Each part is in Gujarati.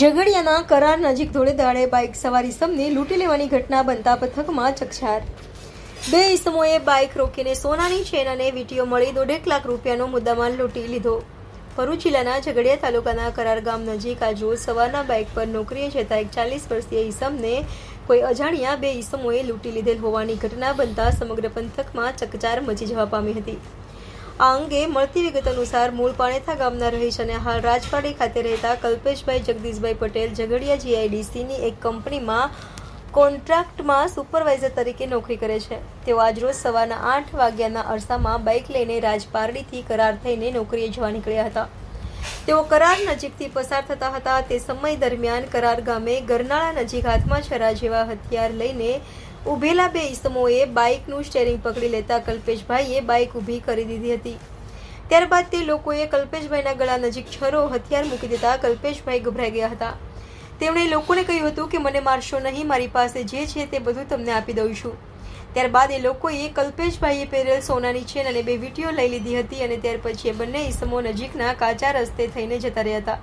ઝઘડિયાના કરાર નજીક ધોળે દાડે બાઇક સવાર ઈસમને લૂંટી લેવાની ઘટના બનતા પથકમાં ચકચાર. બે ઈસમોએ બાઇક રોકીને સોનાની ચેન અને વીટીઓ મળી દોઢેક લાખ રૂપિયાનો મુદ્દામાલ લૂંટી લીધો. ભરૂચ જિલ્લાના ઝઘડિયા તાલુકાના કરાર ગામ નજીક આજ સવારના બાઇક પર નોકરીએ જતા એક ચાલીસ વર્ષીય ઈસમને કોઈ અજાણ્યા બે ઈસમોએ લૂંટી લીધેલ હોવાની ઘટના બનતા સમગ્ર પંથકમાં ચકચાર મચી જવા પામી હતી. આ અંગે મળતી વિગત અનુસાર મૂળ પાણેથા ગામના રહીશ અને હાલ રાજપાડી ખાતે રહેતા કલ્પેશભાઈ જગદીશભાઈ પટેલ ઝઘડિયા જીઆઈડીસીની એક કંપનીમાં કોન્ટ્રાક્ટમાં સુપરવાઇઝર તરીકે નોકરી કરે છે. તેઓ આજરોજ સવારના આઠ વાગ્યાના અરસામાં બાઇક લઈને રાજપારડીથી કરાર થઈને નોકરીએ જવા નીકળ્યા હતા. તેઓ કરાર નજીકથી પસાર થતા હતા. તે સમય દરમિયાન કરાર ગામે ગરનાળા નજીક હાથમાં છરા જેવા હથિયાર લઈને ઊભેલા બે ઈસમોએ બાઇકનું સ્ટેરિંગ પકડી લેતા કલ્પેશભાઈએ બાઇક ઊભી કરી દીધી હતી. ત્યારબાદ તે લોકોએ કલ્પેશભાઈના ગળા નજીક છરો હથિયાર મૂકી દેતા કલ્પેશભાઈ ગભરાઈ ગયા હતા. તેમણે લોકોને કહ્યું હતું કે, મને મારશો નહીં, મારી પાસે જે છે તે બધું તમને આપી દઉં છું. ત્યારબાદ એ લોકોએ કલ્પેશભાઈએ પહેરેલ સોનાની ચેન અને બે વીટીઓ લઈ લીધી હતી અને ત્યાર પછી એ બંને ઈસમો નજીકના કાચા રસ્તે થઈને જતા રહ્યા હતા.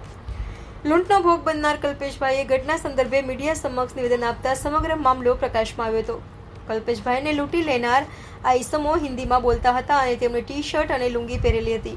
લૂંટનો ભોગ બનનાર કલ્પેશભાઈએ ઘટના સંદર્ભે મીડિયા સમક્ષ નિવેદન આપતા સમગ્ર મામલો પ્રકાશમાં આવ્યો હતો. કલ્પેશભાઈને લૂંટી લેનાર આ ઈસમો હિન્દીમાં બોલતા હતા અને તેમણે ટી શર્ટ અને લુંગી પહેરેલી હતી.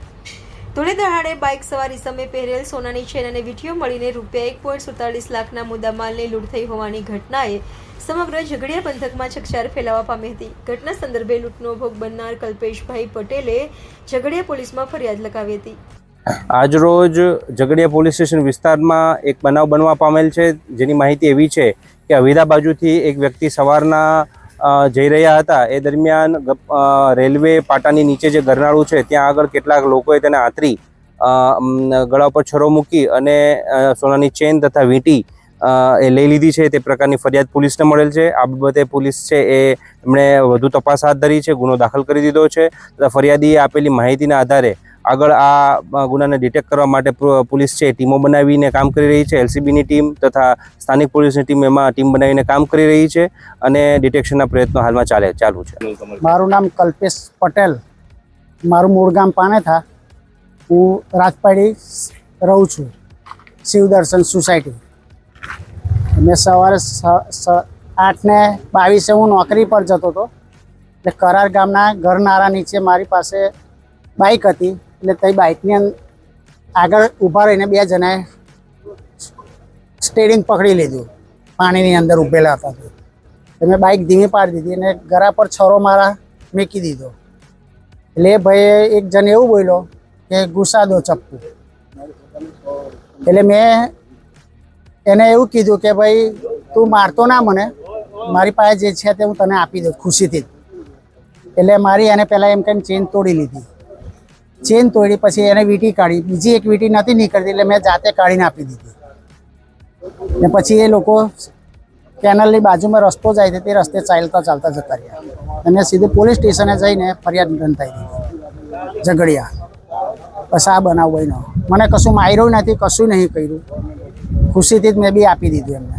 ધોળે દહાડે બાઇક સવાર ઈસમે પહેરેલ સોનાની ચેન અને વીંટીઓ મળીને રૂપિયા એક પોઈન્ટ સુડતાલીસ લાખના મુદ્દામાલની લૂંટ થઈ હોવાની ઘટનાએ સમગ્ર ઝઘડિયા પંથકમાં ચકચાર ફેલાવા પામી હતી. ઘટના સંદર્ભે લૂંટનો ભોગ બનનાર કલ્પેશભાઈ પટેલે ઝઘડિયા પોલીસમાં ફરિયાદ લગાવી હતી. આજરોજ ઝઘડિયા પોલીસ સ્ટેશન વિસ્તારમાં એક બનાવ બનવા પામેલ છે. જેની માહિતી એવી છે કે અવિરા બાજુથી એક વ્યક્તિ સવારના જઈ રહ્યા હતા. એ દરમિયાન રેલવે પાટાની નીચે જે ગરનાળું છે, ત્યાં આગળ કેટલાક લોકોએ તેને આતરી ગળા ઉપર છરો મૂકી અને સોનાની ચેન તથા વીંટી એ લઈ લીધી છે. તે પ્રકારની ફરિયાદ પોલીસને મળેલ છે. આ બાબતે પોલીસ છે એ એમણે વધુ તપાસ હાથ ધરી છે, ગુનો દાખલ કરી દીધો છે તથા ફરિયાદીએ આપેલી માહિતીના આધારે આગળ આ ગુનાને ડિટેક્ટ કરવા માટે પોલીસ છે ટીમો બનાવીને કામ કરી રહી છે. એલસીબીની ટીમ તથા સ્થાનિક પોલીસની ટીમ એમાં ટીમ બનાવીને કામ કરી રહી છે અને ડિટેક્શનના પ્રયત્નો હાલમાં ચાલે, ચાલુ છે. મારું નામ કલ્પેશ પટેલ. મારું મૂળ ગામ પાનેથા. હું રાજપાડી રહું છું. શિવદર્શન સોસાયટી. મેં સવારે આઠને બાવીસે હું નોકરી પર જતો હતો. એટલે કરાર ગામના ઘરનારા નીચે મારી પાસે બાઇક હતી. એટલે તે બાઇકની આગળ ઊભા રહીને બે જણાએ સ્ટેરિંગ પકડી લીધું. પાણીની અંદર ઊભેલા હતા તે. મેં બાઇક ધીમી પાડી દીધી અને ગરા પર છરો મારા મેકી દીધો. એટલે ભાઈએ એક જણ એવું બોલ્યો કે ગુસ્સા દો ચપ્પુ. એટલે મેં એને એવું કીધું કે ભાઈ, તું મારતો ના મને. મારી પાસે જે છે તે હું તને આપી દઉં ખુશીથી. એટલે મારી એને પહેલાં એમ કહીને ચેન તોડી લીધી. ચેન તોડી પછી એને વીંટી કાઢી. બીજી એક વીંટી નથી નીકળતી એટલે મેં જાતે કાઢીને આપી દીધી. ને પછી એ લોકો કેનલની બાજુમાં રસ્તો જાય છે, તે રસ્તે ચાલતા ચાલતા જતા રહ્યા. અને સીધું પોલીસ સ્ટેશને જઈને ફરિયાદ નોંધાઈ દીધી. ઝઘડિયા. બસ આ બનાવ બન્યો. મને કશું માર્યું નથી, કશું નહીં કર્યું. ખુશીથી જ મેં બી આપી દીધું એમને.